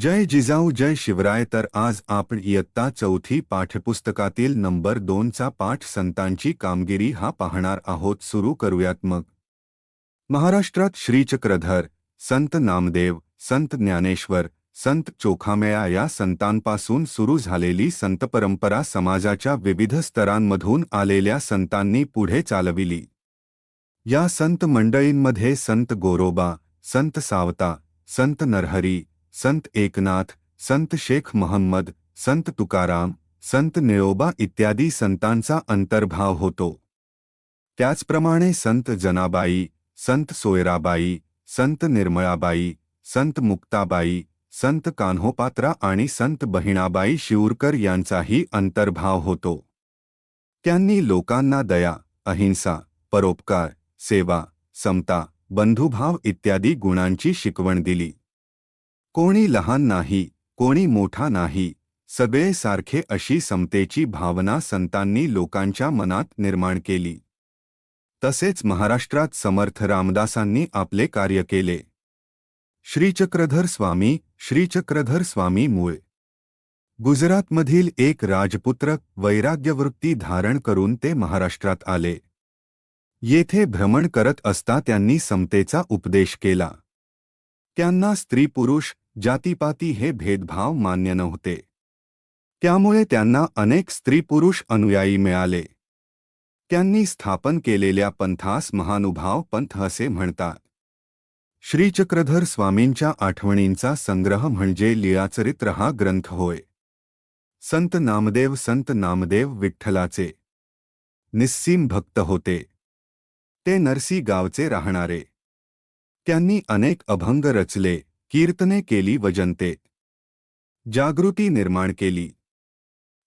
जय जिजाऊ जय शिवराय. तर आज आपण इयत्ता चौथी पाठ्यपुस्तकातील नंबर दोनचा पाठ संतांची कामगिरी हा पाहणार आहोत. सुरू करूयात मग. महाराष्ट्रात श्रीचक्रधर संत नामदेव संत ज्ञानेश्वर संत चोखामेळा या संतांपासून सुरू झालेली संत परंपरा समाजाच्या विविध स्तरांमधून आलेल्या संतांनी पुढे चालविली. या संत मंडळींमध्ये संत गोरोबा संत सावता संत नरहरी संत एकनाथ संत शेख महम्मद संत तुकाराम संत निळोबा इत्यादी संतांचा अंतर्भाव होतो. त्याचप्रमाणे संत जनाबाई संत सोयराबाई संत निर्मळाबाई संत मुक्ताबाई संत कान्होपात्रा आणि संत बहिणाबाई शिवूरकर यांचाही अंतर्भाव होतो. त्यांनी लोकांना दया अहिंसा परोपकार सेवा समता बंधुभाव इत्यादी गुणांची शिकवण दिली. कोणी लहान नाही कोणी मोठा नाही. सगळे सारखे अशी समतेची भावना संतांनी लोकांच्या मनात निर्माण केली. तसेच महाराष्ट्रात समर्थ रामदासांनी आपले कार्य केले. श्रीचक्रधर स्वामी श्रीचक्रधर स्वामी मूळ. गुजरातमधील एक राजपुत्र वैराग्यवृत्ती धारण करून ते महाराष्ट्रात आले. येथे भ्रमण करत असता त्यांनी समतेचा उपदेश केला. त्यांना स्त्री पुरुष जातीपाती हे भेदभाव मान्य नव्हते. त्यामुळे त्यांना अनेक स्त्री पुरुष अनुयायी मिळाले. त्यांनी स्थापन केलेल्या पंथास महानुभाव पंथ असे म्हणतात. श्रीचक्रधर स्वामींच्या आठवणींचा संग्रह म्हणजे लिळाचरित्र हा ग्रंथ होय. संत नामदेव संत नामदेव विठ्ठलाचे. निस्सीम भक्त होते. ते नरसी गावचे राहणारे. त्यांनी अनेक अभंग रचले. कीर्तने केली व जनतेत जागृती निर्माण केली.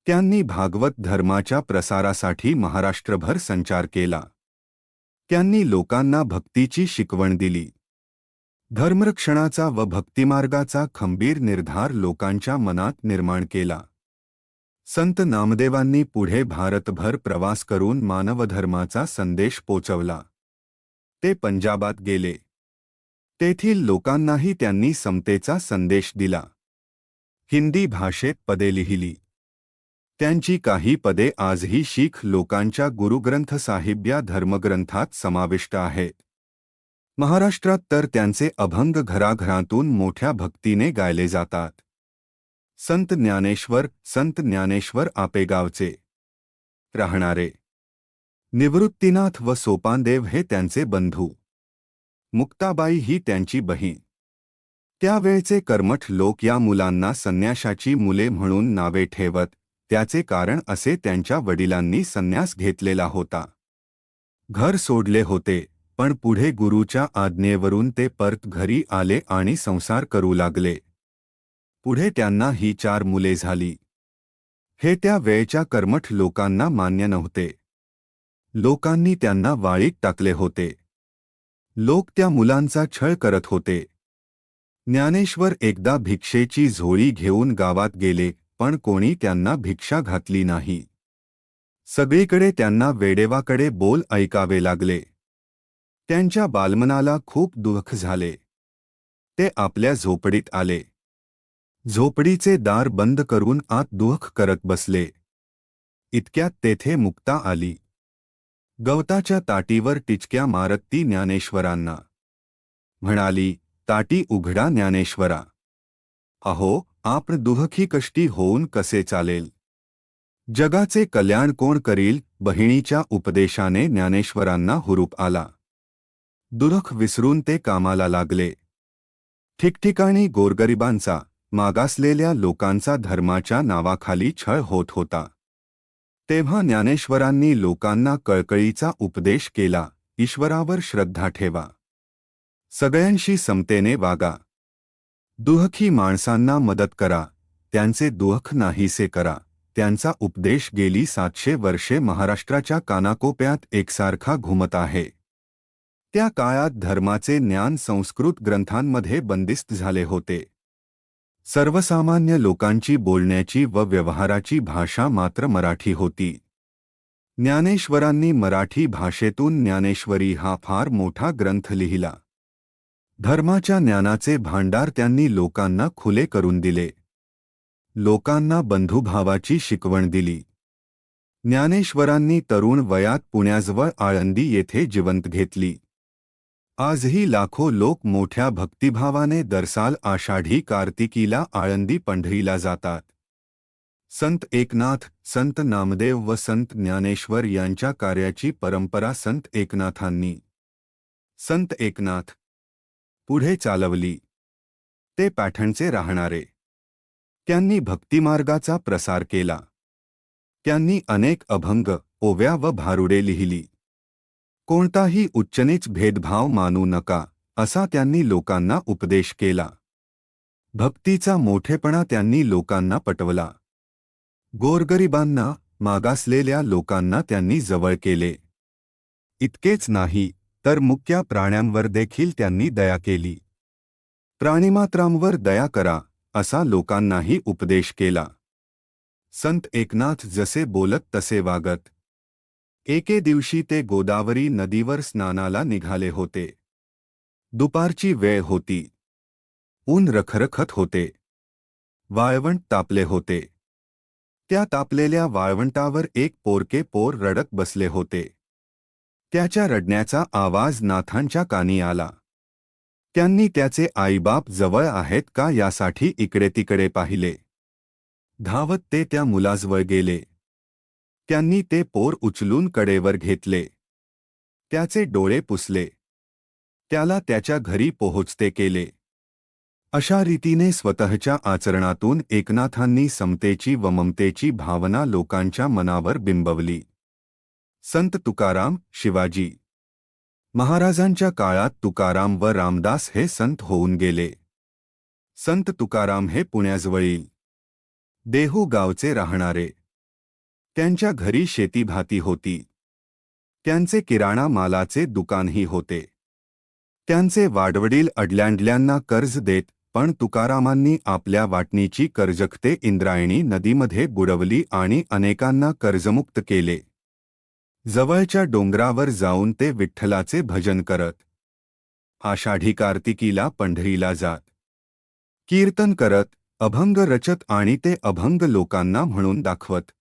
त्यांनी भागवत धर्माच्या प्रसारासाठी महाराष्ट्रभर संचार केला. त्यांनी लोकांना भक्तीची शिकवण दिली. धर्मरक्षणाचा व भक्तिमार्गाचा खंबीर निर्धार लोकांच्या मनात निर्माण केला. संत नामदेवांनी पुढे भारतभर प्रवास करून मानवधर्माचा संदेश पोचवला. ते पंजाबात गेले. तेथील लोकांनाही त्यांनी समतेचा संदेश दिला. हिंदी भाषेत पदे लिहिली. त्यांची काही पदे आजही शीख लोकांच्या गुरुग्रंथ साहिब या धर्मग्रंथात समाविष्ट आहेत महाराष्ट्रात तर त्यांचे अभंग घराघरातून मोठ्या भक्तीने गायले जातात. संत ज्ञानेश्वर संत ज्ञानेश्वर आपेगावचे. राहणारे. निवृत्तीनाथ व सोपानदेव हे त्यांचे बंधू. मुक्ताबाई ही त्यांची बहीण. त्यावेळचे कर्मठ लोक या मुलांना संन्याशाची मुले म्हणून नावे ठेवत त्याचे कारण असे त्यांच्या वडिलांनी संन्यास घेतलेला होता. घर सोडले होते पण पुढे गुरुच्या आज्ञेवरून ते परत घरी आले आणि संसार करू लागले. पुढे त्यांना ही चार मुले झाली. हे त्या वेळच्या कर्मठ लोकांना मान्य नव्हते. लोकांनी त्यांना वाळीत टाकले होते. लोक त्या मुलांचा छळ करत होते. ज्ञानेश्वर एकदा भिक्षेची झोळी घेऊन गावात गेले पण कोणी त्यांना भिक्षा घातली नाही. सगळीकडे त्यांना वेडेवाकडे बोल ऐकावे लागले. त्यांच्या बालमनाला खूप दुःख झाले. ते आपल्या झोपडीत आले. झोपडीचे दार बंद करून आत दुःख करत बसले. इतक्यात तेथे मुक्ता आली. गवताच्या ताटीवर टिचक्या मारत ती ज्ञानेश्वरांना. म्हणाली ताटी उघडा ज्ञानेश्वरा. अहो आपण दुहखी कष्टी होऊन कसे चालेल? जगाचे कल्याण कोण करील? बहिणीच्या उपदेशाने ज्ञानेश्वरांना हुरूप आला. दुरख विसरून ते कामाला लागले. ठिकठिकाणी गोरगरिबांचा मागासलेल्या लोकांचा धर्माच्या नावाखाली छळ होत होता. तेव्हा ज्ञानेश्वरांनी लोकांना कळकळीचा उपदेश केला ईश्वरावर श्रद्धा ठेवा. सगळ्यांशी समतेने वागा. दुहखी माणसांना मदत करा त्यांचे दुःख नाहीसे करा त्यांचा उपदेश गेली सातशे वर्षे महाराष्ट्राच्या कानाकोप्यात एकसारखा घुमत आहे. त्या काळात धर्माचे ज्ञान संस्कृत ग्रंथांमध्ये बंदिस्त झाले होते. सर्वसामान्य लोकांची बोलण्याची व व्यवहाराची भाषा मात्र मराठी होती. ज्ञानेश्वरांनी मराठी भाषेतून ज्ञानेश्वरी हा फार मोठा ग्रंथ लिहिला. धर्माच्या ज्ञानाचे भांडार त्यांनी लोकांना खुले करून दिले. लोकांना बंधुभावाची शिकवण दिली. ज्ञानेश्वरांनी तरुण वयात पुण्याजवळ आळंदी येथे जिवंत घेतली. आजही लाखो लोक मोठ्या भक्तिभावाने दरसाल आषाढी कार्तिकीला आळंदी पंढरीला जातात. संत एकनाथ संत नामदेव व संत ज्ञानेश्वर यांच्या कार्याची परंपरा संत एकनाथांनी. संत एकनाथ. पुढे चालवली. ते पॅठणचे राहणारे. त्यांनी भक्तिमार्गाचा प्रसार केला. त्यांनी अनेक अभंग ओव्या व भारुडे लिहिली. कोणताही उच्चनीच भेदभाव मानू नका असा त्यांनी लोकांना उपदेश केला. भक्तीचा मोठेपणा त्यांनी लोकांना पटवला. गोरगरिबांना मागासलेल्या लोकांना त्यांनी जवळ केले. इतकेच नाही तर मुक्या प्राण्यांवर देखील त्यांनी दया केली. प्राणिमात्रांवर दया करा असा लोकांनाही उपदेश केला. संत एकनाथ जसे बोलत तसे वागत एके दिवशी ते गोदावरी नदीवर स्नानाला निघाले होते. दुपारची वेळ होती. ऊन रखरखत होते. वाळवंट तापले होते. त्या तापलेल्या वाळवंटावर एक पोरके पोर रडक बसले होते. त्याच्या रडण्याचा आवाज नाथांच्या कानी आला. त्यांनी त्याचे आईबाप जवळ आहेत का यासाठी इकडे तिकडे पाहिले. धावत ते त्या मुलाजवळ गेले. त्यांनी ते पोर उचलून कडेवर घेतले. त्याचे डोळे पुसले. त्याला त्याच्या घरी पोहोचते केले. अशा रीतीने स्वतःच्या आचरणातून एकनाथांनी समतेची व ममतेची भावना लोकांच्या मनावर बिंबवली. संत तुकाराम शिवाजी. महाराजांच्या काळात तुकाराम व रामदास हे संत होऊन गेले. संत तुकाराम हे पुण्याजवळील. देहू गावचे राहणारे. त्यांच्या घरी शेतीभाती होती. त्यांचे किराणा मालाचे दुकानही होते. त्यांचे वाडवडील अडल्यांडल्यांना कर्ज देत पण तुकारामांनी आपल्या वाटणीची कर्जखते इंद्रायणी नदीमध्ये बुडवली आणि अनेकांना कर्जमुक्त केले. जवळच्या डोंगरावर जाऊन ते विठ्ठलाचे भजन करत. आषाढी कार्तिकीला पंढरीला जात. कीर्तन करत अभंग रचत आणि ते अभंग लोकांना म्हणून दाखवत.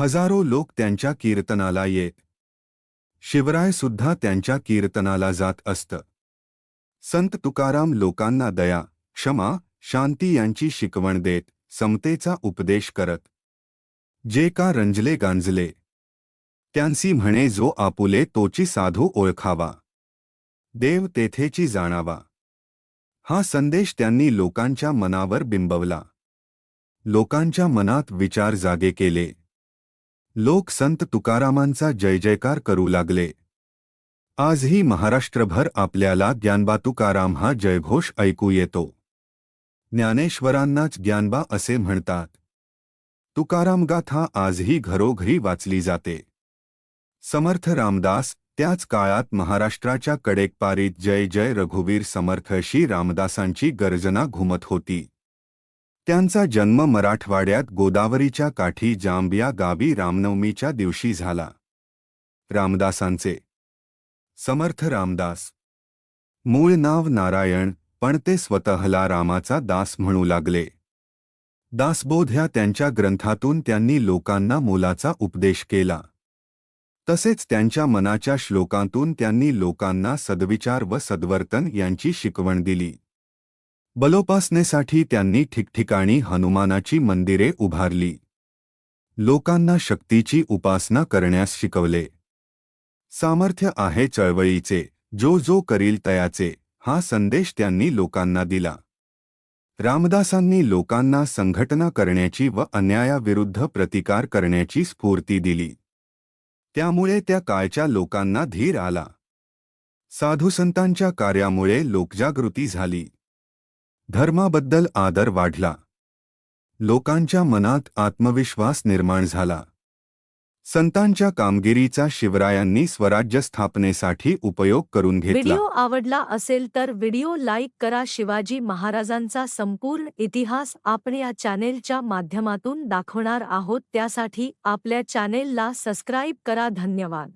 हजारो लोक त्यांच्या कीर्तनाला येत. शिवराय सुद्धा त्यांच्या कीर्तनाला जात असत. संत तुकाराम लोकांना दया क्षमा शांती यांची शिकवण देत समतेचा उपदेश करत. जे का रंजले गांजले. त्यांसी म्हणे जो आपुले तोची साधू ओळखावा. देव तेथेची जाणावा. हा संदेश त्यांनी लोकांच्या मनावर बिंबवला. लोकांच्या मनात विचार जागे केले. लोक संत तुकारामांचा जय जयकार करू लागले. आजही महाराष्ट्रभर आपल्याला ज्ञानबा तुकाराम हा जयघोष ऐकू येतो. ज्ञानेश्वरांनाच ज्ञानबा असे म्हणतात. तुकाराम गाथा आजही घरोघरी वाचली जाते. समर्थ रामदास त्याच काळात महाराष्ट्राच्या कडेकपारीत जय जय रघुवीर समर्थ अशी रामदासांची गर्जना घुमत होती. त्यांचा जन्म मराठवाड्यात गोदावरीच्या काठी जांब या गावी रामनवमीच्या दिवशी झाला. रामदासांचे. समर्थ रामदास. मूळ नाव नारायण पण ते स्वतःला रामाचा दास म्हणू लागले. दासबोध ह्या त्यांच्या ग्रंथातून त्यांनी लोकांना मोलाचा उपदेश केला. तसेच त्यांच्या मनाच्या श्लोकांतून त्यांनी लोकांना सद्विचार व सद्वर्तन यांची शिकवण दिली. बलोपासनेसाठी त्यांनी ठिकठिकाणी हनुमानाची मंदिरे उभारली. लोकांना शक्तीची उपासना करण्यास शिकवले. सामर्थ्य आहे चळवळीचे जो जो करील तयाचे हा संदेश त्यांनी लोकांना दिला. रामदासांनी लोकांना संघटना करण्याची व अन्यायाविरुद्ध प्रतिकार करण्याची स्फूर्ती दिली. त्यामुळे त्या काळच्या लोकांना धीर आला. साधुसंतांच्या कार्यामुळे लोकजागृती झाली. धर्माबद्दल आदर वाढला. लोकांच्या मनात आत्मविश्वास निर्माण झाला. संतांच्या कामगिरीचा शिवरायांनी स्वराज्य स्थापनेसाठी उपयोग करून घेतला. व्हिडिओ आवडला असेल तर व्हिडिओ लाईक करा. शिवाजी महाराजांचा संपूर्ण इतिहास आपण या चॅनेलच्या माध्यमातून दाखवणार आहोत. त्यासाठी आपल्या चॅनेलला सबस्क्राईब करा. धन्यवाद.